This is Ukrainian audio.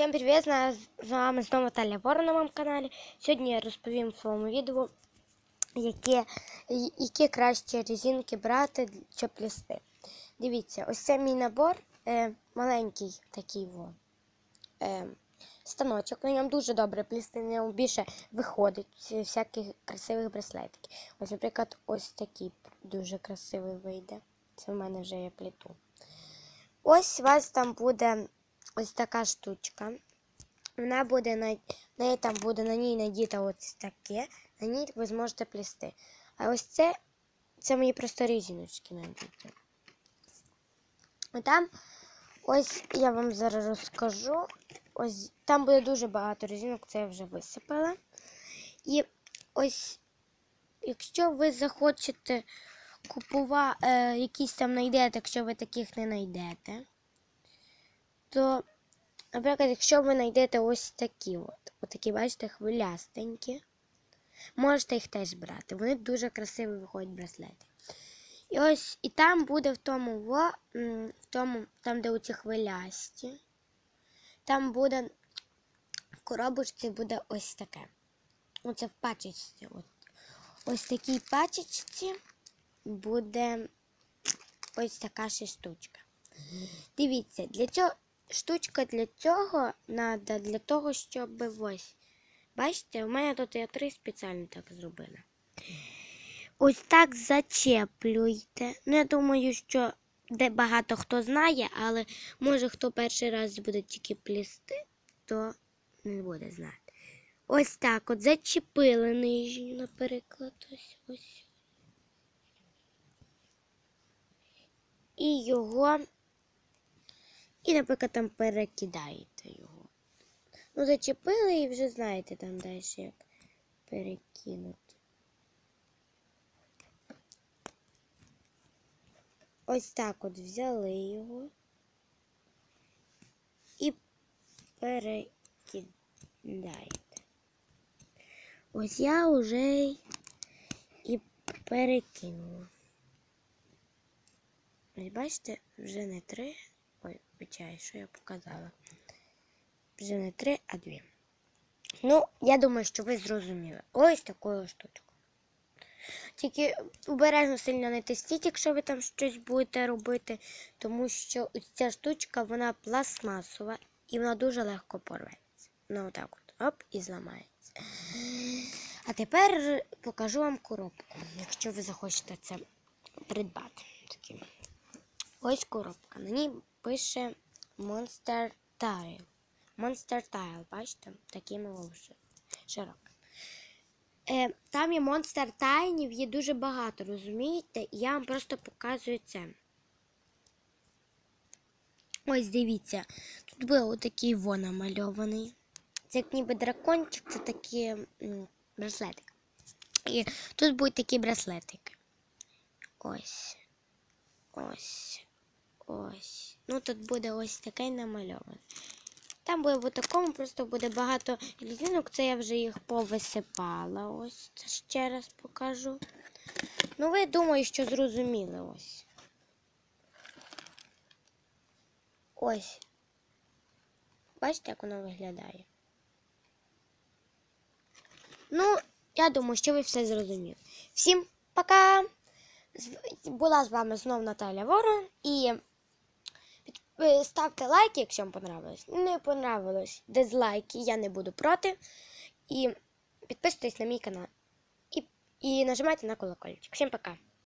Всім привіт! З вами знову Таля Вора на моєму каналі. Сьогодні я розповім в своєму відео, які, які кращі резинки брати чи плести. Дивіться, ось це мій набор, е, маленький такий во, е, станочок. На ньому дуже добре плести, на ньому більше виходить всяких красивих браслетиків. Ось, наприклад, ось такий дуже красивий вийде. Це в мене вже є плиту. Ось у вас там буде ось така штучка. Вона буде на неї там буде на ній надіта ось таке, на ній ви зможете плести. А ось це це мої просто різіночки надіті. А там ось я вам зараз розкажу. Ось там буде дуже багато резинок, це я вже висипала. І ось, якщо ви захочете купувати, е, якісь там знайдете, якщо ви таких не знайдете, то, наприклад, якщо ви знайдете ось такі от, отакі, бачите, хвилястенькі, можете їх теж брати. Вони дуже красиво виходять браслети. І ось і там буде в тому, в тому, там, де оці хвилясті, там буде в коробочці буде ось таке. Оце в пачечці. От. Ось такій пачечці буде ось така ще штучка. Дивіться, для цього штучка для цього треба для того, щоб ось. Бачите, у мене тут я три спеціально так зробила. Ось так зачеплюйте. Ну, я думаю, що де багато хто знає, але може хто перший раз буде тільки плісти, то не буде знати. Ось так от зачепили нижню, наприклад, ось ось. І його, і, наприклад, там перекидаєте його. Ну, зачепили і вже знаєте там далі, як перекинути. Ось так от взяли його і перекидаєте. Ось я вже і перекинула. Ось бачите, вже не три. Ой, вибачаю, що я показала. Вже не три, а дві. Ну, я думаю, що ви зрозуміли. Ось такою штучкою. Тільки обережно сильно не тестіть, якщо ви там щось будете робити, тому що ось ця штучка, вона пластмасова і вона дуже легко порветься. Ну, отак от, оп, і зламається. А тепер покажу вам коробку, якщо ви захочете це придбати. Ось коробка. На ній пише Monster Tile. Monster Tile, бачите? Такими волосами. Широко. Е, Там є Monster Тайнів, є дуже багато, розумієте? Я вам просто показую це. Ось дивіться. Тут був отакий во намальований. Це як ніби дракончик, це такі м, браслетики. І тут будуть такі браслетики. Ось. Ось. Ось. Ну тут буде ось такий намальований. Там буде в такому, просто буде багато різинок. Це я вже їх повисипала. Ось це ще раз покажу. Ну, ви думаю, що зрозуміли ось. Ось. Бачите, як воно виглядає? Ну, я думаю, що ви все зрозуміли. Всім пока! Була з вами знов Наталя Ворон і ставте лайки, якщо вам понравилось. Не понравилось дизлайки, я не буду проти. І підписуйтесь на мій канал. І, і нажимайте на колокольчик. Всім пока!